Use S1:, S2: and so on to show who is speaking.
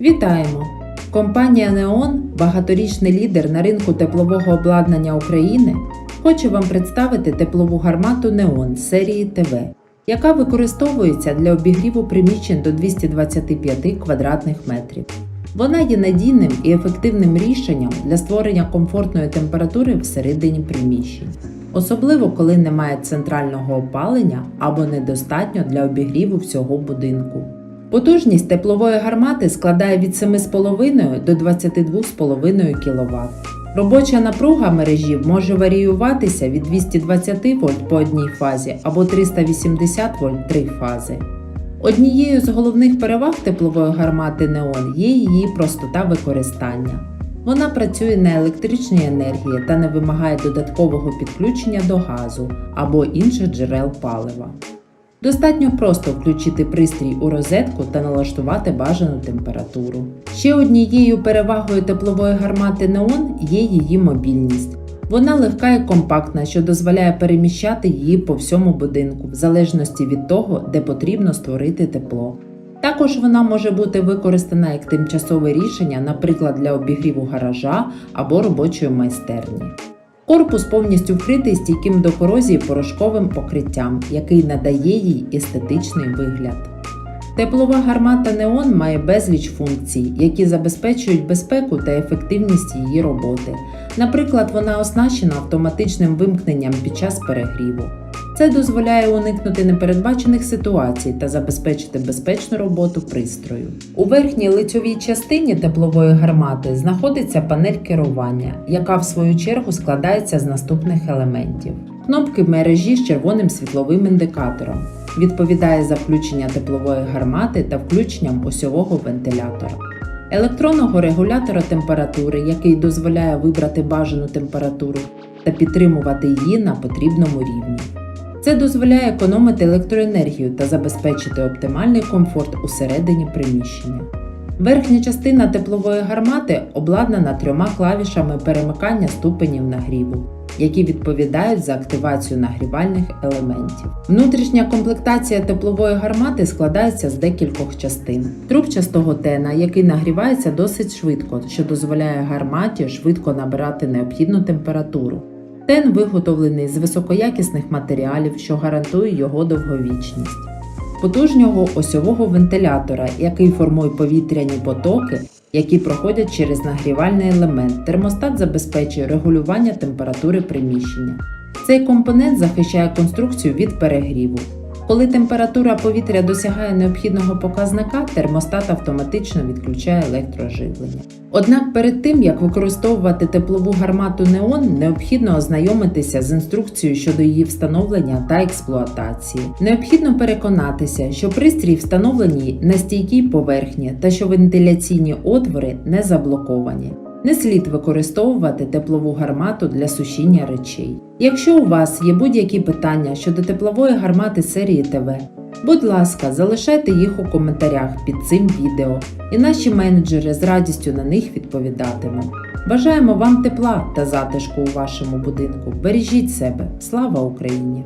S1: Вітаємо! Компанія Неон, багаторічний лідер на ринку теплового обладнання України, хоче вам представити теплову гармату Неон серії ТВ, яка використовується для обігріву приміщень до 225 квадратних метрів. Вона є надійним і ефективним рішенням для створення комфортної температури всередині приміщень, особливо коли немає центрального опалення або недостатньо для обігріву всього будинку. Потужність теплової гармати складає від 7,5 до 22,5 кВт. Робоча напруга мережі може варіюватися від 220 вольт по одній фазі або 380 вольт три фази. Однією з головних переваг теплової гармати Неон є її простота використання. Вона працює на електричній енергії та не вимагає додаткового підключення до газу або інших джерел палива. Достатньо просто включити пристрій у розетку та налаштувати бажану температуру. Ще однією перевагою теплової гармати Неон є її мобільність. Вона легка і компактна, що дозволяє переміщати її по всьому будинку, в залежності від того, де потрібно створити тепло. Також вона може бути використана як тимчасове рішення, наприклад, для обігріву гаража або робочої майстерні. Корпус повністю вкритий стійким до корозії порошковим покриттям, який надає їй естетичний вигляд. Теплова гармата Неон має безліч функцій, які забезпечують безпеку та ефективність її роботи. Наприклад, вона оснащена автоматичним вимкненням під час перегріву. Це дозволяє уникнути непередбачених ситуацій та забезпечити безпечну роботу пристрою. У верхній лицьовій частині теплової гармати знаходиться панель керування, яка в свою чергу складається з наступних елементів: кнопки мережі з червоним світловим індикатором. Відповідає за включення теплової гармати та включенням осьового вентилятора. Електронного регулятора температури, який дозволяє вибрати бажану температуру та підтримувати її на потрібному рівні. Це дозволяє економити електроенергію та забезпечити оптимальний комфорт усередині приміщення. Верхня частина теплової гармати обладнана трьома клавішами перемикання ступенів нагріву, які відповідають за активацію нагрівальних елементів. Внутрішня комплектація теплової гармати складається з декількох частин: трубчастого тена, який нагрівається досить швидко, що дозволяє гарматі швидко набирати необхідну температуру. Тен виготовлений з високоякісних матеріалів, що гарантує його довговічність. Потужнього осьового вентилятора, який формує повітряні потоки, які проходять через нагрівальний елемент. Термостат забезпечує регулювання температури приміщення. Цей компонент захищає конструкцію від перегріву. Коли температура повітря досягає необхідного показника, термостат автоматично відключає електроживлення. Однак перед тим як використовувати теплову гармату Неон, необхідно ознайомитися з інструкцією щодо її встановлення та експлуатації. Необхідно переконатися, що пристрій встановлений на стійкій поверхні та що вентиляційні отвори не заблоковані. Не слід використовувати теплову гармату для сушіння речей. Якщо у вас є будь-які питання щодо теплової гармати серії ТВ, будь ласка, залишайте їх у коментарях під цим відео, і наші менеджери з радістю на них відповідатимуть. Бажаємо вам тепла та затишку у вашому будинку. Бережіть себе! Слава Україні!